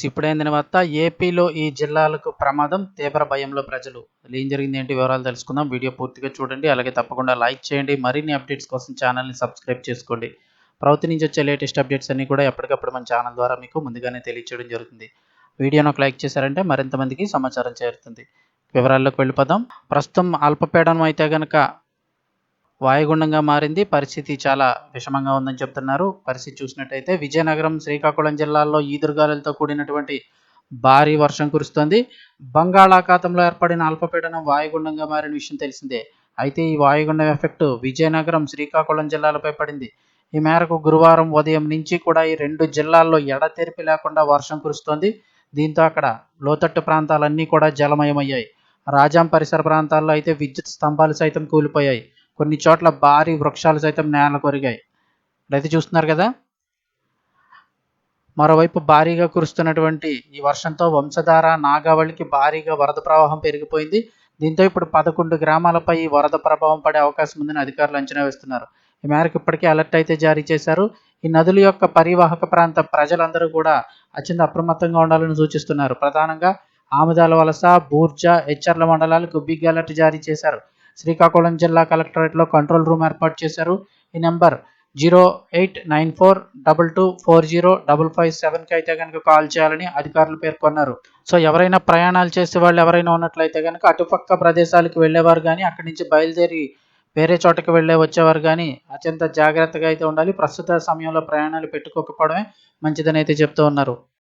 ఇప్పుడైన అందిన వార్త. ఏపీలో ఈ జిల్లాలకు ప్రమాదం తీవ్ర భయంలో ప్రజలు. అసలు ఏం జరిగింది ఏంటి వివరాలు తెలుసుకుందాం. వీడియో పూర్తిగా చూడండి. అలాగే తప్పకుండా లైక్ చేయండి. మరిన్ని అప్డేట్స్ కోసం ఛానల్ని సబ్స్క్రైబ్ చేసుకోండి. ప్రభుత్వం నుంచి వచ్చే లేటెస్ట్ అప్డేట్స్ అన్ని కూడా ఎప్పటికప్పుడు మన ఛానల్ ద్వారా మీకు ముందుగానే తెలియచేయడం జరుగుతుంది. వీడియోను ఒక లైక్ చేశారంటే మరింత మందికి సమాచారం చేరుతుంది. వివరాల్లోకి వెళ్ళిపోదాం. ప్రస్తుతం అల్పపీడనం అయితే కనుక వాయుగుండంగా మారింది. పరిస్థితి చాలా విషమంగా ఉందని చెప్తున్నారు. పరిస్థితి చూసినట్టయితే విజయనగరం శ్రీకాకుళం జిల్లాల్లో ఈదురుగాలులతో కూడినటువంటి భారీ వర్షం కురుస్తోంది. బంగాళాఖాతంలో ఏర్పడిన అల్పపీడనం వాయుగుండంగా మారిన విషయం తెలిసిందే. అయితే ఈ వాయుగుండం ఎఫెక్ట్ విజయనగరం శ్రీకాకుళం జిల్లాలపై పడింది. ఈ మేరకు గురువారం ఉదయం నుంచి కూడా ఈ రెండు జిల్లాల్లో ఎడతెరిపి లేకుండా వర్షం కురుస్తోంది. దీంతో అక్కడ లోతట్టు ప్రాంతాలన్నీ కూడా జలమయమయ్యాయి. రాజాం పరిసర ప్రాంతాల్లో అయితే విద్యుత్ స్తంభాలు సైతం కూలిపోయాయి. కొన్ని చోట్ల భారీ వృక్షాలు సైతం నేల కొరిగాయి. ఇప్పుడైతే చూస్తున్నారు కదా? మరోవైపు భారీగా కురుస్తున్నటువంటి ఈ వర్షంతో వంశధార నాగావళికి భారీగా వరద ప్రవాహం పెరిగిపోయింది. దీంతో ఇప్పుడు పదకొండు గ్రామాలపై ఈ వరద ప్రభావం పడే అవకాశం ఉందని అధికారులు అంచనా వేస్తున్నారు. ఈ మేరకు ఇప్పటికే అలర్ట్ అయితే జారీ చేశారు. ఈ నదుల యొక్క పరివాహక ప్రాంత ప్రజలందరూ కూడా అత్యంత అప్రమత్తంగా ఉండాలని సూచిస్తున్నారు. ప్రధానంగా ఆముదాల వలస బూర్జా హెచ్చర్ల మండలాలకు బిగ్ అలర్ట్ జారీ చేశారు. శ్రీకాకుళం జిల్లా కలెక్టరేట్లో కంట్రోల్ రూమ్ ఏర్పాటు చేశారు. ఈ number zero eight nine four double two four zero double five సెవెన్కి అయితే కనుక కాల్ చేయాలని అధికారులు పేర్కొన్నారు. సో ఎవరైనా ప్రయాణాలు చేసే వాళ్ళు ఎవరైనా ఉన్నట్లయితే కనుక అటుపక్క ప్రదేశాలకు వెళ్ళేవారు కానీ అక్కడి నుంచి బయలుదేరి వేరే చోటకి వెళ్ళే వచ్చేవారు కానీ అత్యంత జాగ్రత్తగా అయితే ఉండాలి. ప్రస్తుత సమయంలో ప్రయాణాలు పెట్టుకోకపోవడమే మంచిదని అయితే చెప్తూ ఉన్నారు.